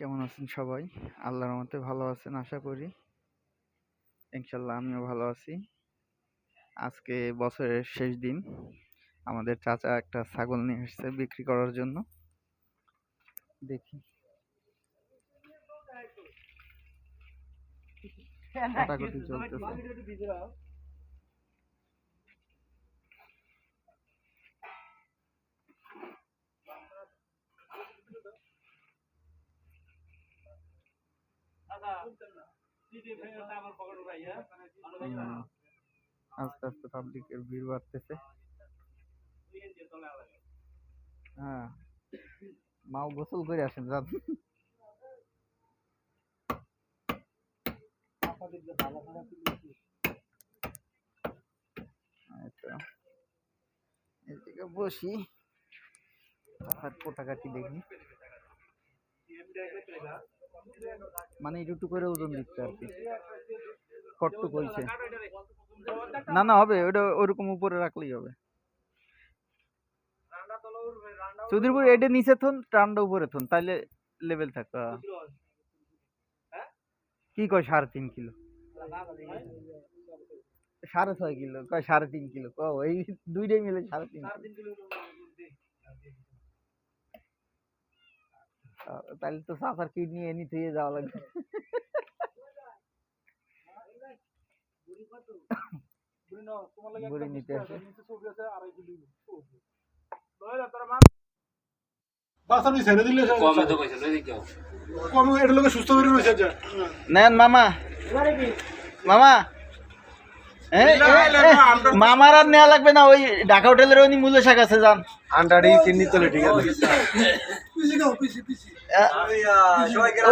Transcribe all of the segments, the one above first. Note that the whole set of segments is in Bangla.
কেমন আছেন সবাই? আল্লাহর মতে ভালো আছেন আশা করি। ইনশাল্লাহ আমিও ভালো আছি। আজকে বছরের শেষ দিন। আমাদের চাচা একটা ছাগল নিয়ে এসেছে বিক্রি করার জন্য। দেখি। কাটাকুটি চলতেছে। আস্তে আস্তে পাবলিকের ভিড় বাড়তেছে। হ্যাঁ। মাও গোসল করে আসেন যান। এদিকে বসি। আর কোটাকাটি দেখি। মানে একটু করে ওজন দিচ্ছে আর কি। কটটুক হয়েছে না না হবে ওটা ওরকম উপরে রাখলেই হবে। চৌধুরীপুর এটা নিচে থন টানটা উপরে থন তাইলে লেভেল থাকতো হ্যাঁ। কি কয় সাড়ে তিন কিলো? সাড়ে ছয় কিলো কয় সাড়ে তিন কিলো কও এই দুইটাই মিলে সাড়ে তিন কিলো। তাহলে তো সাফার কিডনি এনি থুয়ে যাওয়া লাগবে। বুড়ি নিতে আসে। দিলে সব কমে তো কইছে লই দিও কম এটা লোকে সুস্থ করে রয়েছে যা। নেন মামা। মামা। মামার আর নেওয়া লাগবে না ওই ঢাকা হোটেলের ওই মূল্য শাক আছে যান আন্ডারি কিডনি তলে ঠিক আছে।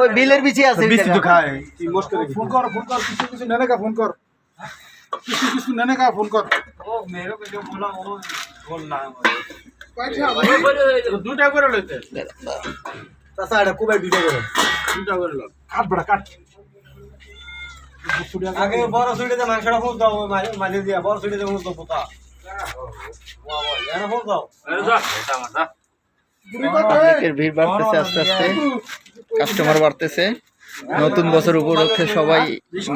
ওই বিলের বিচি আছে ওই তো খায় ফোন কর ফোন কর কিছু কিছু নেনে কা ফোন কর। কিছু কিছু নেনে কা ফোন কর। দুটা করে লইতে। এটা কুবাই দুইটা করে। দুটা করে কাট বড় কাট। আগে বড় মাংসটা ফুল দাও মাঝে দিয়া বড় ফুল দাও ভিড় বাড়তেছে আস্তে আস্তে কাস্টমার বাড়তেছে নতুন বছর উপলক্ষে সবাই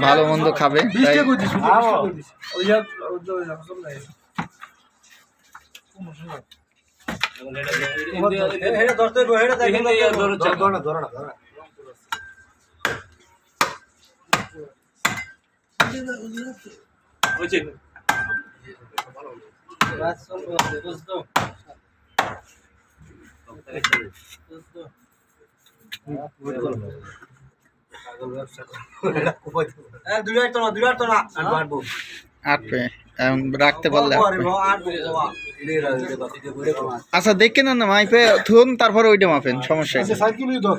ভালো মন্দ খাবে বিশটা কই দিছি বিশটা এখন রাখতে পারলে আচ্ছা দেখে না না মাইপে থুন তারপরে ওইটা মাপেন সমস্যা সাইকেলই ধর।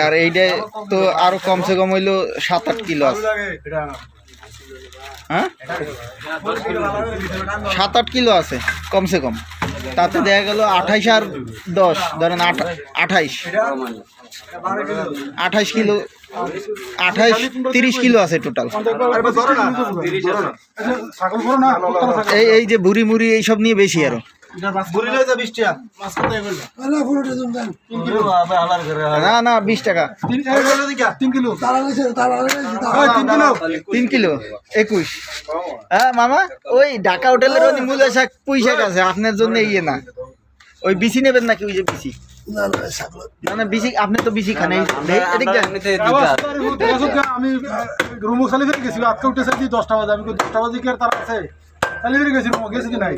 আর এইটা তো আরও কমসে কম হইল সাত আট কিলো আছে। হ্যাঁ? সাত আট কিলো আছে কমসে কম। তাতে দেখা গেল আঠাইশ আর দশ ধরেন আঠা- আঠাইশ। আঠাইশ কিলো আঠাইশ তিরিশ কিলো আছে টোটাল এই যে বুড়ি মুড়ি এইসব নিয়ে বেশি আরও। বুড়ি লয়ে যা বৃষ্টি আর মাছ কত এগুলো না না বিশ টাকা। তিন তিন কিলো। তিন কিলো। একুশ। হ্যাঁ মামা ওই ঢাকা হোটেলের ওই মূল শাক পুঁই শাক আছে আপনার জন্য ইয়ে না। ওই বিসি নেবেন নাকি ওই যে বিসি? না না বিসি আপনি তো বিসি খান আমি রুমু গেছিল আজকে উঠেছে দশটা বাজে আমি দশটা বাজে কি আর তারা আছে? ফেলে গেছি গেছি কি নাই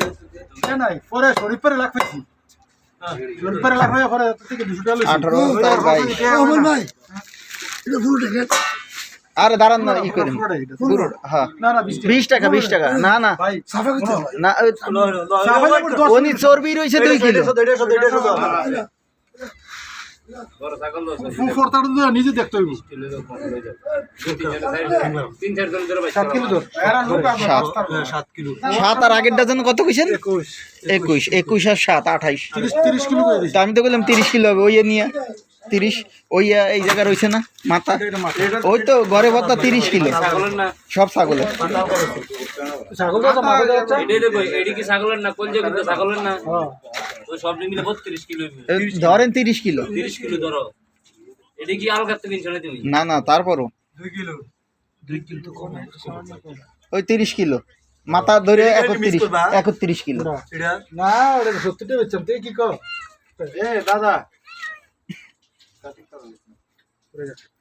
নাই পরে শরীর পরে লাখ পেয়েছি শরীর পরে লাখ হয়ে পরে থেকে দুশো টাকা আরে দাঁড়ান না ই করেন পুরোটাই এটা। পুরো হ্যাঁ না না বিশ টাকা। বিশ টাকা না না ভাই না উনি চর্বি রয়েছে দুই কিলো দেড়শো দেড়শো দেড়শো বড় ছাগল দশ ফোরতাটা তো নিজে দেখতে হইব। হয়ে সাত আর আগের ডজন কত কইছেন? একুশ। একুশ। আর সাত আঠাইশ। তিরিশ তিরিশ কিলো করে আমি তো বললাম তিরিশ কিলো হবে ওই নিয়ে। তিরিশ। ওই এই জায়গা রয়েছে না? মাথা? ওই তো ঘরে ভর্তা তিরিশ কিলো। সব ছাগলের। হ্যাঁ। ধরেন তিরিশ কিলো। না না তারপরও। ওই তিরিশ কিলো। মাথা ধরে একত্রিশ একত্রিশ কিলো। না সত্যিটা কি কর? দাদা।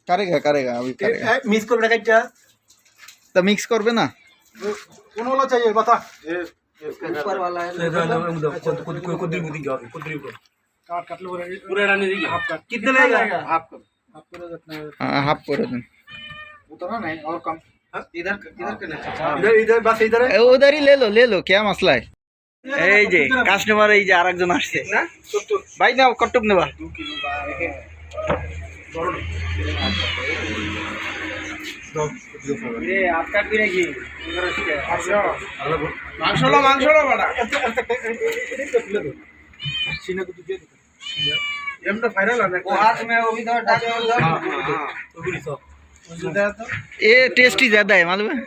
কারেগা কারেগা ওই কারেগা মিস করবে না কাইটা তা মিক্স করবে না কোন হলো চাই কথা কুদরি কুদরি যাবে কুদরি কর কাট কাটলে পরে পুরো রানি দিকে হাফ কাট कितने लगेगा हाफ कर हाफ कर जितना হ্যাঁ, হাফ করে দেন उतना नहीं और कम इधर किधर करना इधर इधर बस इधर है এ, ওদারই লে লো লে লো কে মাসলা है? এই যে কাস্টমার এই যে আরেকজন আসছে ভাই নাও কটুক নেবা ये आपका भी रहेगी মাংসলো মাংসলো বড়া সিনে কত দিয়ে এমটা ফাইনাল আছে वो हाथ में वो भी दो डाके उधर ये टेस्टी ज्यादा है मालूम है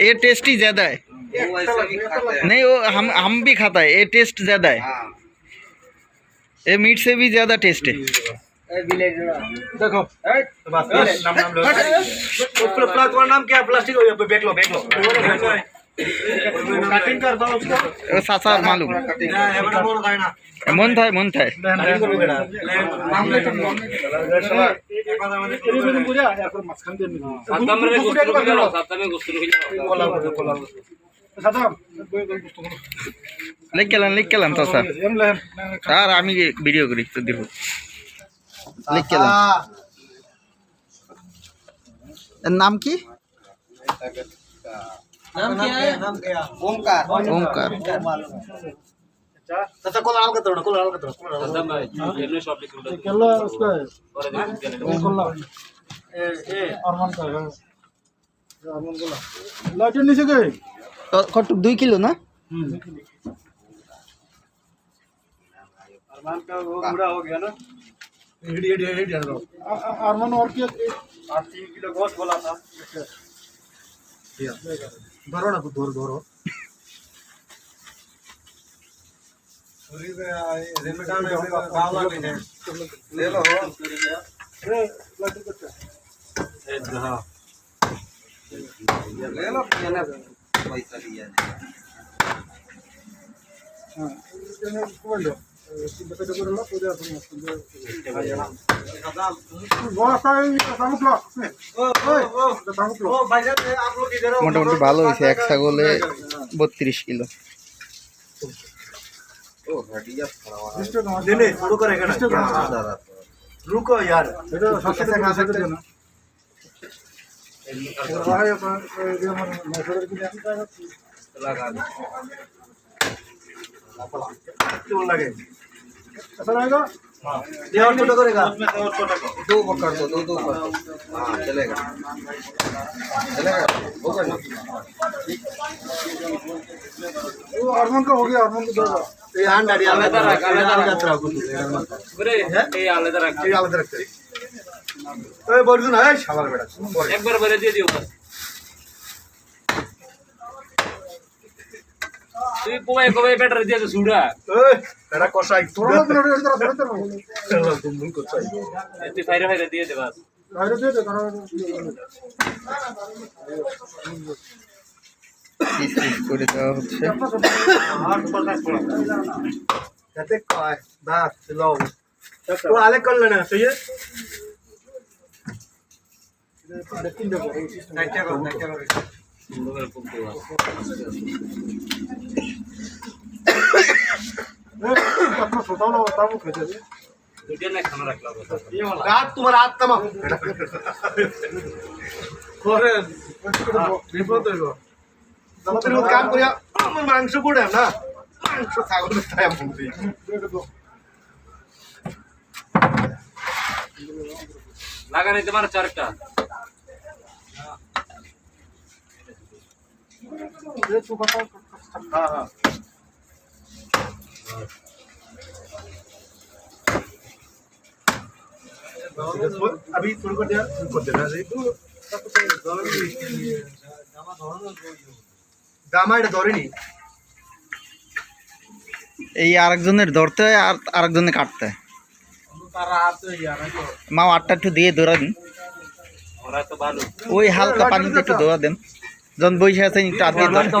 ये टेस्टी ज्यादा है वो ऐसा भी खाता है नहीं वो हम हम भी खाता है ये टेस्ट ज्यादा है हाँ ये मीट से भी ज्यादा टेस्ट है देखो बस नाम नाम लो प्ला तुम्हारा नाम क्या है प्लास्टिक हो गया back low back low cutting कर दो उसको वो सासा मालूम ना ये बड़ा बोल रहा है ना मन था मन था कटिंग करो बेटा मामले तो मामले पूजा या फिर मस्खन दे मिली সাতামরে গোস্ত রুখে গেল সাতামে গোস্ত রুখে গেল कोला कोला সাদা বই বই পুস্তক লিখ গেলাম লিখ গেলাম তো স্যার এম লেন স্যার আমি ভিডিও করি তো দেখো লিখ গেলাম এর নাম কি नाम क्या है नाम क्या ओमकार ओमकार तथा कोला हाल का तोड़ कोला हाल का तोड़ कोला हाल সাতাম ভাই এমনি সব লিখে উঠে কেলা उसका है পরে দিন कोला ए ए अरमान का है अरमान बोला लाइट नीचे गए কটুক দুই কিলো না अरमान का वो पूरा हो गया ना हिट हिट हिट हिट अरमान और क्या? आठ तीन किलो गोश्त बोला था। धरो ना धरो धरो ले लो ए लाइट ले लो। पैसा लिया हाँ। মোটামুটি ভালো হয়েছে এক ছাগলে বত্রিশ কিলো। লাগে। का का একবার বলে দিয়ে দিও তুই কবে কবে ব্যাটারি দিয়েছে সুড়া এটা কষাই। তোরা না তোরা তোরা তোরা তোরা তোরা তুমি কষাই। তুই ফাইরে ফাইরে দিয়ে দে বাস। ফাইরে দিয়ে দে তোরা করে দেওয়া হচ্ছে? যাতে কয় বাস লও। তো আলে করলে না তুই দেখুন দেখো দেখো দেখো छोटा वाला होता है वो खेचे दे দুটো না খানা রাখলাম रात तुम्हारा हाथ तमा করে বিপদ হইব তুমি কাম করিয়া আমার মাংস পড়ে না মাংস ছাগল তাই বলছি দেখো লাগা নিতে পারো চারটা हाँ हाँ अभी थोड़ी कर दिया कर देना জামা এটা ধরেনি এই আরেকজনের ধরতে হয় আর আরেকজনের কাটতে হয় মা আটটা একটু দিয়ে ধরা দিন ওরা তো ভালো ওই হালকা পানিতে একটু ধরা দেন যখন বসে আছেন একটু হাত দিয়ে ধরেন। तो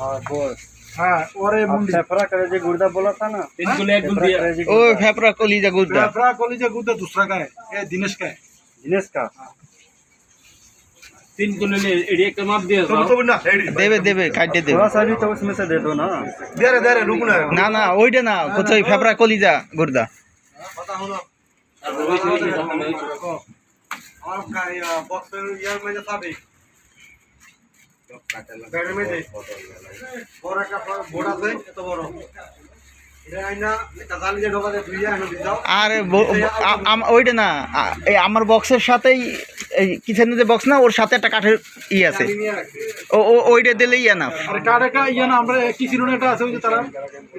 हाँ गोल हाँ और ये मुंडी फेफड़ा करे जे गुर्दा बोला था ना इनको ले गुर्दा ओ फेफड़ा कलीजा गुर्दा फेफड़ा कलीजा गुर्दा दूसरा का है ये दिनेश का है दिनेश का तीन किलो ले एडिया का माप दिया तुम तो ना देवे देवे काट दे थोड़ा सा भी तो उसमें से दे दो ना दे रे दे रे रुकना ना ना ओइडे ना कुछ फेफड़ा कलीजा गुर्दा पता हो ना और का बॉक्सर यार मैंने साबिक বড় ওইটা না এই আমার বক্সের সাথেই এই কিচেনে যে বক্স না ওর সাথে একটা কাঠের ই আছে। ও ওইটা দিলেই এনাফ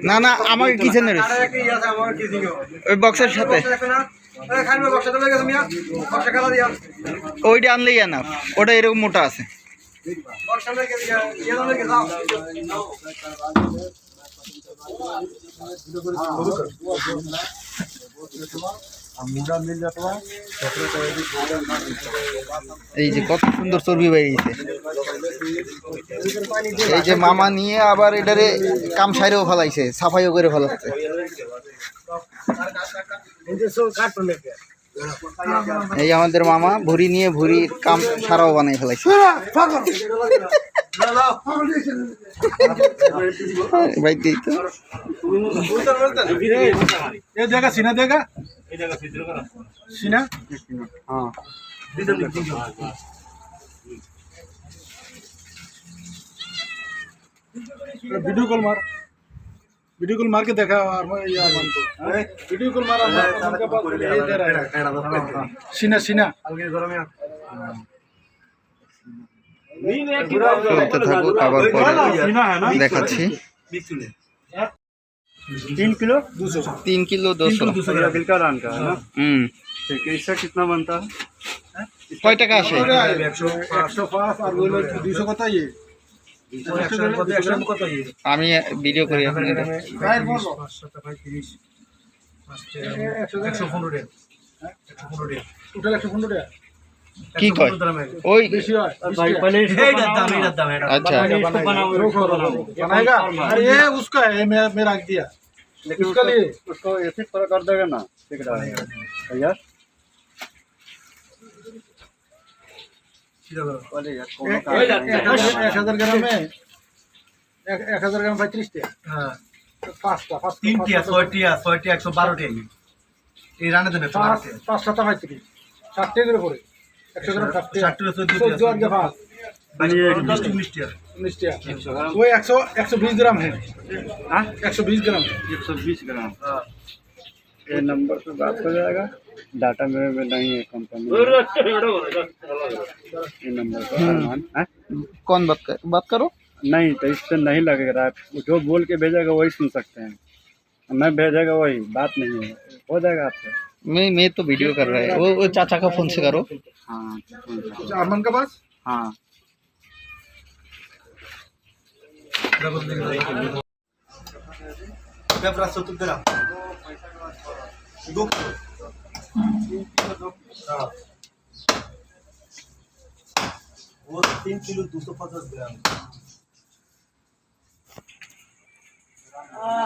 না না আমার কিচেনের ওই বক্সের সাথে। ওইটা আনলেই এনাফ ওটা এরকম মোটা আছে। এই যে কত সুন্দর চর্বি বেরিয়েছে এই যে মামা নিয়ে আবার এটারে কাম সাইরেও ফেলাইছে, সাফাইও করে ফেলাচ্ছে। এই আমাদের মামা ভুরি নিয়ে ভুরি কাম সারাও বানাই ফেলাইছে। দেখা, সিনা দেখা? সিনা? ভিডিও কল মার। वीडियो कॉल मार के देखा अरमान ये अरमान को वीडियो कॉल मार अरमान के पास ये दे रहा है सीना सीना চলতে থাকুক আবার পরে দেখাচ্ছি तीन किलो তিন কিলো দুশো ये बिल्का रान का है ना হুম ठीक है इसका कितना बनता है কয় টাকা আসে একশো পাঁচ আর ওই দুইশো কত ইয়ে আমি ভিডিও করি এখন এটা। গায়ের বলো একশো পনেরো টাকা টোটাল একশো পনেরো টাকা কি কয় ওই বেশি হয় भाई पहले इसको बनाओ। আচ্ছা पहले इसको बनाओ इसको बनाओ बनाएगा अरे ये उसका है मैं मैं रख दिया लेकिन उसका उसको लिए उसको ऐसे थोड़ा कर देगा ना ठीक रहेगा भैया पहले यार कोनो एक काम एक- नहीं है। एक- एक हजार ग्राम में এক এক হাজার গ্রাম পঁয়ত্রিশ টাকা পাঁচটা পাঁচটা তিনটিয়া ছয়টিয়া ছয়টিয়া একশো বারোটিয়া এই রান্না দেবে পাঁচ পাঁচ সাতটা পঁয়ত্রিশ ষাট টাকা করে পড়ে একশো গ্রাম ষাট টাকা ষাট টাকা, চোদ্দ টাকা। চোদ্দ আর দিয়ে পাঁচ মিষ্টি মিষ্টি আর उन्नीस टाका वो एक सौ एक सौ बीस ग्राम है हाँ? एक सौ बीस ग्राम एक सौ बीस ग्राम ये नंबर पे बात हो जाएगा। डाटा मेरे में नहीं है कंपनी ये नंबर पर हाँ? कौन बात कर बात करो। नहीं तो इससे नहीं लगेगा। आप जो बोल के भेजेगा वही सुन सकते हैं। मैं भेजेगा वही बात नहीं है। हो जाएगा आपसे। मैं मैं तो वीडियो कर रहा है। वो, वो चाचा का फ़ोन से करो। हाँ हैं। अरमान के पास? हाँ। वो तीन किलो दो सौ पचास ग्राम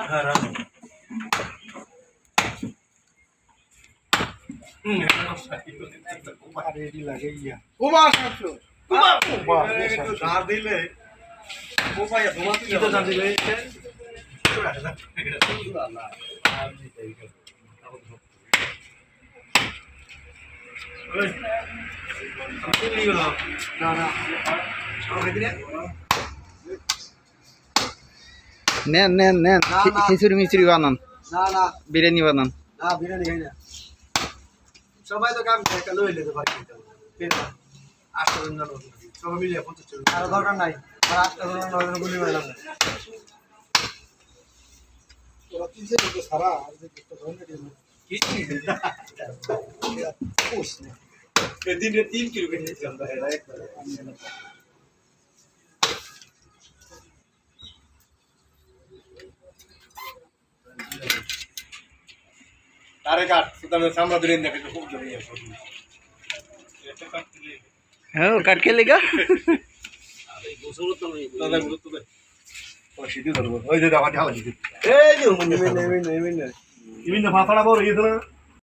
हाँ राम আরে এটি লাগে ইয়া কুমার শামসু বাহ, বেশ আছে। না দিলে কোপাইয়া তোমার দিলে নেন নেন নেন। না, খি- না। খিচুড়ি মিচুড়ি বানান। না না। বিরিয়ানি বানান। না বিরিয়ানি খাই না। সবাই তো কাম একটা লই লেতে পারি আটটা সবাই মিলে পঞ্চাশ টাকা আর দরকার নাই। আর আটটা জন গুলি মারলাম না। সারা? আর কেটেছিলাম তাহলে একবারে আরে কাট সুতরাং সামরা দিলেন না কিন্তু খুব জোরে আছে হ্যাঁ কাট খেলে গা দাদা গুরুত্ব দে ও সিধি ধরবো ওই যে দাও ঢালা এই যে মুন্নি মেনে মেনে মেনে ইমিন বড় ইয়ে না